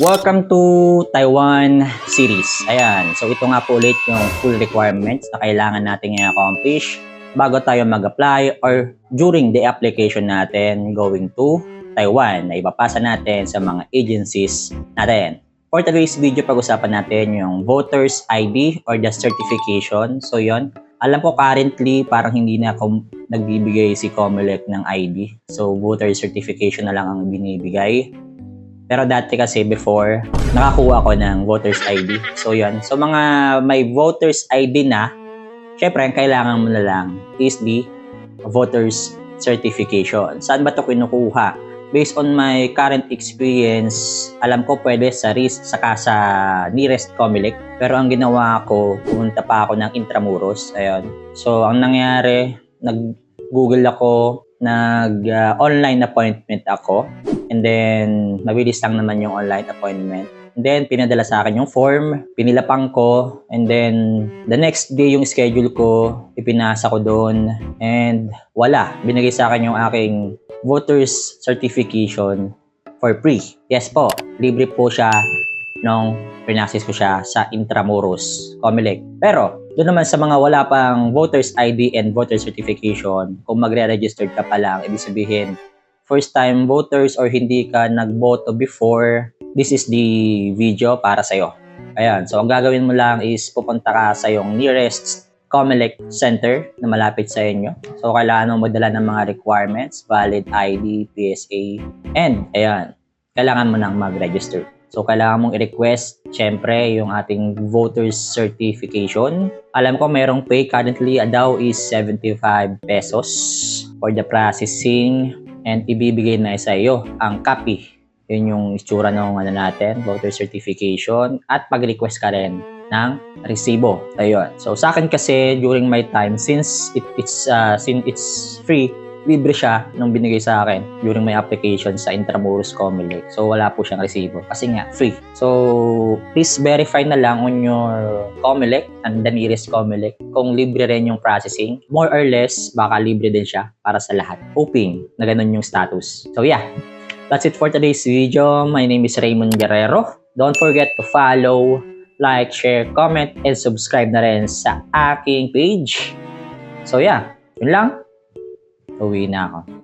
Welcome to Taiwan series. Ayan, so ito nga po ulit yung full requirements na kailangan natin i-accomplish bago tayo mag-apply or during the application natin going to Taiwan na ipapasa natin sa mga agencies natin. For today's video, pag-usapan natin yung voter's ID or the certification. So yon alam ko currently parang hindi na ako nagbibigay si Comelec ng ID. So voter certification na lang ang binibigay. Pero dati kasi before, nakakuha ko ng voter's ID. So yun. So mga may voter's ID na, syempre ang kailangan mo na lang is the voter's certification. Saan ba ito kinukuha? Based on my current experience, alam ko pwede sa RIS saka sa nearest Comelec. Pero ang ginawa ko, pumunta pa ako ng Intramuros. Ayun. So ang nangyari, nag-google ako, nag-online appointment ako. And then, mabilis lang naman yung online appointment. And then, pinadala sa akin yung form, pinilapang ko, and then, the next day yung schedule ko, ipinasa ko doon, and wala. Binigay sa akin yung aking voter's certification for free. Yes po, libre po siya nung pinasis ko siya sa Intramuros, Comelec. Pero, doon naman sa mga wala pang voter's ID and voter certification, kung magre-register ka pa lang, ibig sabihin, first time voters or hindi ka nagboto before, this is the video para sa'yo. Ayan, so ang gagawin mo lang is pupunta ka sa yung nearest Comelec Center na malapit sa inyo. So kailangan mo magdala ng mga requirements, valid ID, PSA, and ayan, kailangan mo nang mag-register. So, kailangan mong i-request, syempre, yung ating voter's certification. Alam ko, mayroong pay currently, a daw is 75 pesos for the processing and ibibigay na sa iyo ang copy. Yun yung itsura ng ano natin, voter certification at pag-request ka rin ng resibo. Ayun. So sa akin kasi during my time since it, it's uh, since it's free, libre siya nung binigay sa akin during my application sa Intramuros Comelec. So wala po siyang resibo kasi nga free. So please verify na lang on your Comelec and the nearest Comelec kung libre rin yung processing. More or less, baka libre din siya para sa lahat. Hoping na ganun yung status. So yeah, that's it for today's video. My name is Raymond Guerrero. Don't forget to follow, like, share, comment, and subscribe na rin sa aking page. So yeah, yun lang. Uwi na ako.